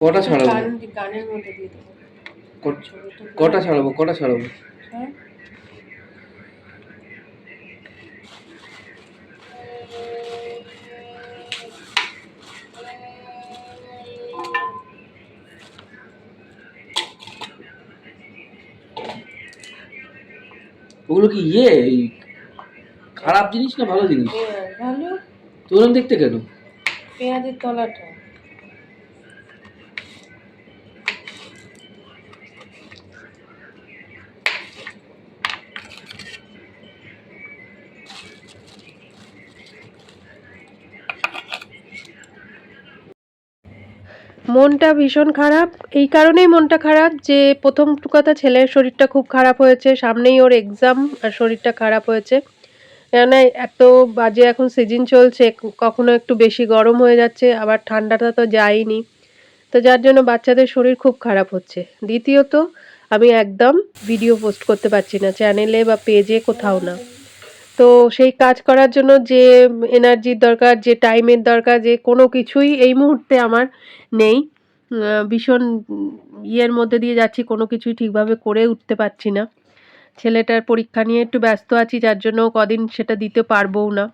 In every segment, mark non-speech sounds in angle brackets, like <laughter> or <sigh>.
কটা ছাড়াবো? গানের মধ্যে দিয়ে দেবো। কটা ছাড়াবো? কটা ছাড়াবো? হ্যাঁ? ওগুলো কি ইয়ে? এই খারাপ জিনিস না ভালো জিনিস? পেঁয়াজ ভালো। তোরম দেখতে কেন? পেঁয়াজের তলাটা। মনটা ভীষণ খারাপ। এই কারণেই মনটা খারাপ যে প্রথম কথা ছেলের শরীরটা খুব খারাপ হয়েছে, সামনেই ওর এক্সাম আর শরীরটা খারাপ হয়েছে। কেননা এত বাজে এখন সিজন চলছে, কখনো একটু বেশি গরম হয়ে যাচ্ছে, আবার ঠান্ডাটা তো যায়নি। তো যার জন্য বাচ্চাদের শরীর খুব খারাপ হচ্ছে। দ্বিতীয়ত, আমি একদম ভিডিও পোস্ট করতে পারছি না চ্যানেলে বা পেজে কোথাও না। তো সেই কাজ করার জন্য যে এনার্জির দরকার, যে টাইমের দরকার, যে কোনো কিছুই এই মুহূর্তে আমার নেই। ভীষণ ইয়ের মধ্যে দিয়ে যাচ্ছি, কোনো কিছুই ঠিকভাবে করে উঠতে পারছি না। ছেলেটার পরীক্ষা নিয়ে একটু ব্যস্ত আছি, যার জন্য কদিন সেটা দিতে পারবও না।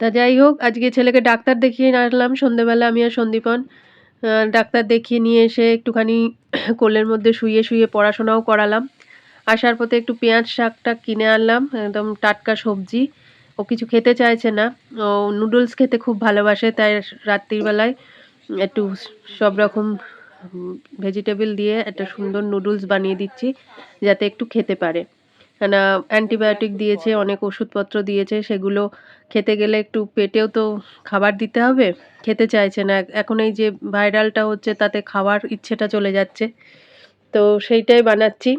তা যাই হোক, আজকে ছেলেকে ডাক্তার দেখিয়ে আনলাম, সন্ধেবেলা আমি আর সন্দীপন ডাক্তার দেখিয়ে নিয়ে এসে একটুখানি <coughs> কোলের মধ্যে শুয়ে শুয়ে পড়াশোনাও করালাম। আসার পথে একটু পেঁয়াজ শাকটা কিনে আনলাম, একদম টাটকা সবজি। ও কিছু খেতে চাইছে না। ও নুডলস খেতে খুব ভালোবাসে, তাই রাত্রিবেলায় একটু সব রকম ভেজিটেবল দিয়ে একটা সুন্দর নুডলস বানিয়ে দিচ্ছি, যাতে একটু খেতে পারে। কেন অ্যান্টিবায়োটিক দিয়েছে, অনেক ওষুধপত্র দিয়েছে, সেগুলো খেতে গেলে একটু পেটেও তো খাবার দিতে হবে। খেতে চাইছে না। এখন এই যে ভাইরালটা হচ্ছে, তাতে খাওয়ার ইচ্ছেটা চলে যাচ্ছে। তো সেইটাই বানাচ্ছি।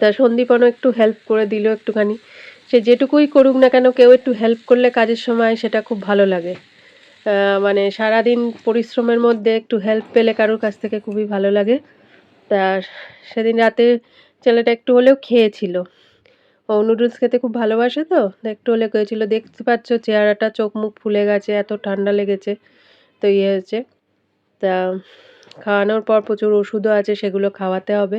তা সন্দীপনও একটু হেল্প করে দিল একটুখানি। সে যেটুকুই করুক না কেন, কেউ একটু হেল্প করলে কাজের সময় সেটা খুব ভালো লাগে। মানে সারাদিন পরিশ্রমের মধ্যে একটু হেল্প পেলে কারোর কাছ থেকে খুবই ভালো লাগে। তা সেদিন রাতে ছেলেটা একটু হলেও খেয়েছিল। ও নুডলস খেতে খুব ভালোবাসে তা একটু হলে খেয়েছিল। দেখতে পাচ্ছ চেহারাটা, চোখ মুখ ফুলে গেছে, এত ঠান্ডা লেগেছে, তো ইয়ে হয়েছে। তা খাওয়ানোর পর প্রচুর ওষুধও আছে, সেগুলো খাওয়াতে হবে।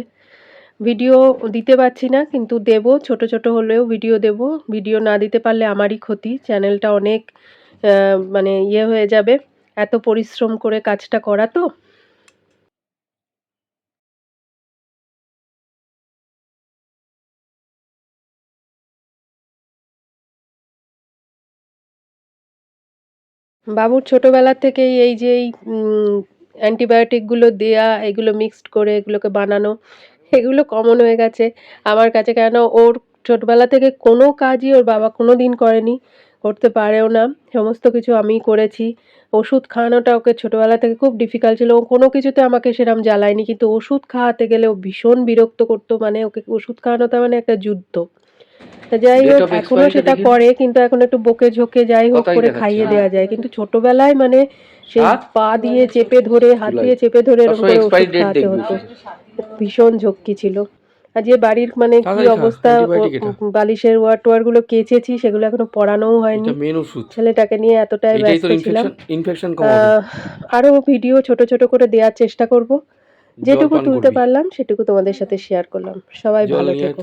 ভিডিও দিতে পারছি না, কিন্তু দেব, ছোট ছোট হলেও ভিডিও দেব। ভিডিও না দিতে পারলে আমারই ক্ষতি চ্যানেলটা অনেক মানে ইয়ে হয়ে যাবে। এত পরিশ্রম করে কাজটা করা তো। বাবুর ছোটবেলা থেকেই এই যে অ্যান্টিবায়োটিকগুলো দেয়া, এগুলো মিক্সড করে, এগুলোকে বানানো এগুলো কমন হয়ে গেছে। আমার কাছে কেন ওর ছোটবেলা থেকে কোনো কাজই ওর বাবা কোনো দিন করেনি করতে পারেও না। সমস্ত কিছু আমিই করেছি। ওষুধ খাওয়ানোটা ওকে ছোটবেলা থেকে খুব ডিফিকাল্ট ছিল। ও কোনো কিছুতে আমাকে সেরম জ্বালায়নি কিন্তু ওষুধ খাওয়াতে গেলে ও ভীষণ বিরক্ত করতো। মানে ওকে ওষুধ খাওয়ানোটা মানে একটা যুদ্ধ। যাই হোক এখনও সেটা করে কিন্তু এখন একটু বকে ঝোঁকে যাই হোক করে খাইয়ে দেওয়া যায়। কিন্তু ছোটবেলায় মানে সেই পা দিয়ে চেপে ধরে হাত দিয়ে চেপে ধরে এরকম করে ওষুধ খাওয়াতে হতো। ভীষণ ঝক্কি ছিল। আর যে বাড়ির মানে কি অবস্থা এটা। বালিশের ওয়ার টোয়ারগুলো কেচেছি সেগুলো এখনও পড়ানোও হয়নি। ছেলেটাকে নিয়ে এতটাই ব্যস্ত ছিলাম। আরও ভিডিও ছোট ছোট করে দেওয়ার চেষ্টা করব। যেটুকু তুলতে পারলাম সেটুকু তোমাদের সাথে শেয়ার করলাম। সবাই ভালো থেকো।